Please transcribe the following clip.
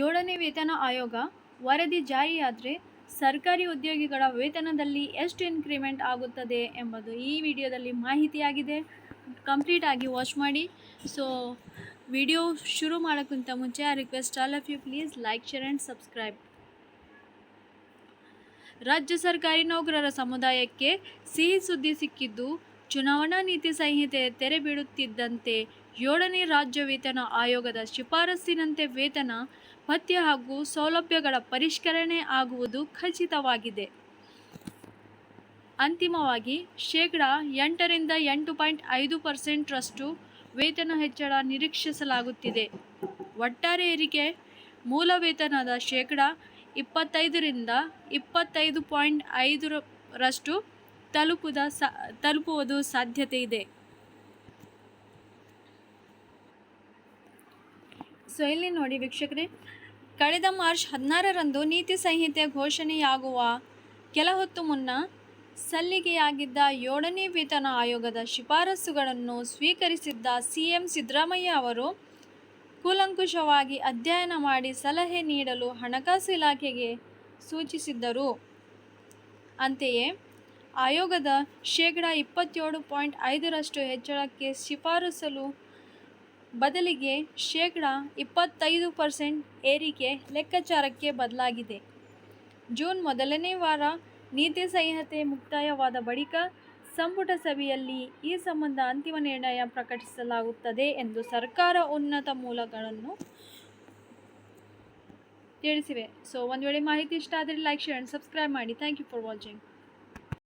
ಏಳನೇ ವೇತನ ಆಯೋಗ ವರದಿ ಜಾರಿಯಾದರೆ ಸರ್ಕಾರಿ ಉದ್ಯೋಗಿಗಳ ವೇತನದಲ್ಲಿ ಎಷ್ಟು ಇನ್ಕ್ರಿಮೆಂಟ್ ಆಗುತ್ತದೆ ಎಂಬುದು ಈ ವಿಡಿಯೋದಲ್ಲಿ ಮಾಹಿತಿಯಾಗಿದೆ. ಕಂಪ್ಲೀಟಾಗಿ ವಾಚ್ ಮಾಡಿ. ಸೊ ವಿಡಿಯೋ ಶುರು ಮಾಡೋಕ್ಕಿಂತ ಮುಂಚೆ ಆ request all of you please like share and subscribe ರಾಜ್ಯ ಸರ್ಕಾರಿ ನೌಕರರ ಸಮುದಾಯಕ್ಕೆ ಸಿಹಿ ಸುದ್ದಿ ಸಿಕ್ಕಿದ್ದು ಚುನಾವಣಾ ನೀತಿ ಸಂಹಿತೆ ತೆರೆ ಬೀಳುತ್ತಿದ್ದಂತೆ ಏಳನೇ ರಾಜ್ಯ ವೇತನ ಆಯೋಗದ ಶಿಫಾರಸ್ಸಿನಂತೆ ವೇತನ ಭತ್ಯೆ ಹಾಗೂ ಸೌಲಭ್ಯಗಳ ಪರಿಷ್ಕರಣೆ ಆಗುವುದು ಖಚಿತವಾಗಿದೆ. ಅಂತಿಮವಾಗಿ, ಶೇಕಡ ಎಂಟರಿಂದ ಎಂಟು ಪಾಯಿಂಟ್ ಐದು ಪರ್ಸೆಂಟ್ರಷ್ಟು ವೇತನ ಹೆಚ್ಚಳ ನಿರೀಕ್ಷಿಸಲಾಗುತ್ತಿದೆ. ಒಟ್ಟಾರೆ ಏರಿಕೆ, ಮೂಲ ವೇತನದ ಶೇಕಡ ಇಪ್ಪತ್ತೈದರಿಂದ ಇಪ್ಪತ್ತೈದು ಪಾಯಿಂಟ್ ಐದರಷ್ಟು ತಲುಪುದ ತಲುಪುವುದು ಸಾಧ್ಯತೆ ಇದೆ. ಸೊ ಇಲ್ಲಿ ನೋಡಿ ವೀಕ್ಷಕರೇ, ಕಳೆದ ಮಾರ್ಚ್ ಹದಿನಾರರಂದು ನೀತಿ ಸಂಹಿತೆ ಘೋಷಣೆಯಾಗುವ ಕೆಲ ಹೊತ್ತು ಮುನ್ನ ಸಲ್ಲಿಗೆಯಾಗಿದ್ದ ಏಳನೇ ವೇತನ ಆಯೋಗದ ಶಿಫಾರಸುಗಳನ್ನು ಸ್ವೀಕರಿಸಿದ್ದ ಸಿ ಎಂ ಸಿದ್ದರಾಮಯ್ಯ ಅವರು ಕೂಲಂಕುಷವಾಗಿ ಅಧ್ಯಯನ ಮಾಡಿ ಸಲಹೆ ನೀಡಲು ಹಣಕಾಸು ಇಲಾಖೆಗೆ ಸೂಚಿಸಿದ್ದರು. ಅಂತೆಯೇ ಆಯೋಗದ ಶೇಕಡ ಇಪ್ಪತ್ತೇಳು ಪಾಯಿಂಟ್ ಐದರಷ್ಟು ಹೆಚ್ಚಳಕ್ಕೆ ಶಿಫಾರಸಲು ಬದಲಿಗೆ ಶೇಕಡ ಇಪ್ಪತ್ತೈದು ಪರ್ಸೆಂಟ್ ಏರಿಕೆ ಲೆಕ್ಕಾಚಾರಕ್ಕೆ ಬದಲಾಗಿದೆ. ಜೂನ್ ಮೊದಲನೇ ವಾರ ನೀತಿ ಸಂಹಿತೆ ಮುಕ್ತಾಯವಾದ ಬಳಿಕ ಸಂಪುಟ ಸಭೆಯಲ್ಲಿ ಈ ಸಂಬಂಧ ಅಂತಿಮ ನಿರ್ಣಯ ಪ್ರಕಟಿಸಲಾಗುತ್ತದೆ ಎಂದು ಸರ್ಕಾರ ಉನ್ನತ ಮೂಲಗಳನ್ನು ತಿಳಿಸಿವೆ. ಸೊ ಒಂದು ವೇಳೆ ಮಾಹಿತಿ ಇಷ್ಟ ಆದರೆ ಲೈಕ್ ಶೇರ್ ಆ್ಯಂಡ್ ಸಬ್ಸ್ಕ್ರೈಬ್ ಮಾಡಿ. Thank you for watching